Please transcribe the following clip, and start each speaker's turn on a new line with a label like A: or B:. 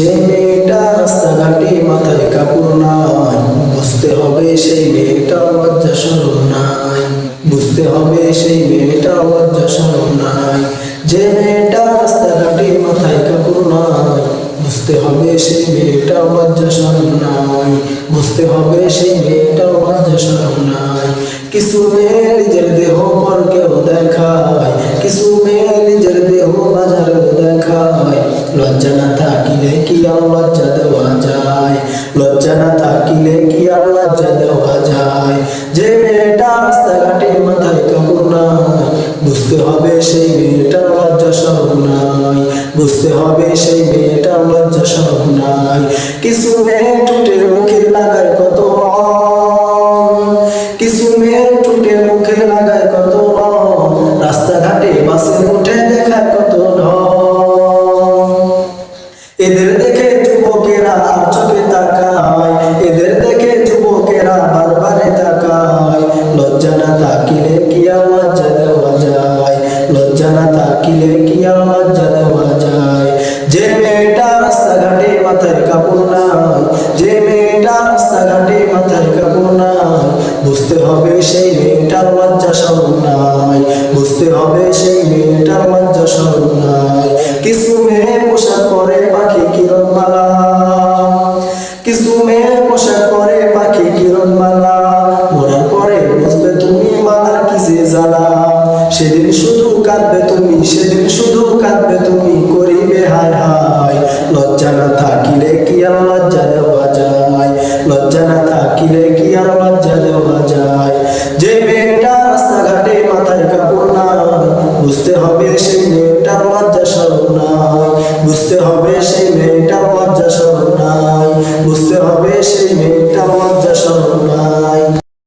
A: যে মেয়েটা রাস্তাঘাটে মাথায় কাপড় নাই, বুঝতে হবে সেই মেয়েটা রাস্তাঘাটে মাথায় নাই, বুঝতে হবে সেই মেয়েটা লজ্জা সরম নাই। বুঝতে হবে সেই কিছু মেয়ে দেওয়া যায়। লজ্জা না থাকিলে কি আর লজ্জা দেওয়া যায়? যে মেয়েটা রাস্তাঘাটে মাথায় কাপড় নাই, বুঝতে হবে সেই মেয়েটার লজ্জা সরম নাই। বুঝতে হবে সেই মেয়েটার লজ্জা সরম নাই। কিছু মেয়ে টুটে মুখে লাগায় কত কিছু মেয়ে টুটে মুখে লাগায় কত রাস্তাঘাটে বাসে যে মেয়েটা রাস্তাঘাটে মাথায় কাপড় নাই, যে মেয়েটা রাস্তাঘাটে মাথায় কাপড় নাই, বুঝতে হবে সেই মেয়েটার লজ্জা সরম নাই। বুঝতে হবে সেই মেয়েটার সেদিন শুধু কাঁদবে তুমি, সেদিন শুধু কাঁদবে তুমি, করিবে হায় হায়। লজ্জা না থাকিলে কি আর লজ্জা দেওয়া যায়? লজ্জা না থাকিলে কি আর লজ্জা দেওয়া যায়? যে মেয়েটা রাস্তাঘাটে মাথায় কাপড় নাই, বুঝতে হবে সেই মেয়েটার লজ্জা সরম নাই। বুঝতে হবে সেই মেয়েটার লজ্জা সরম নাই। বুঝতে হবে সেই মেয়েটার লজ্জা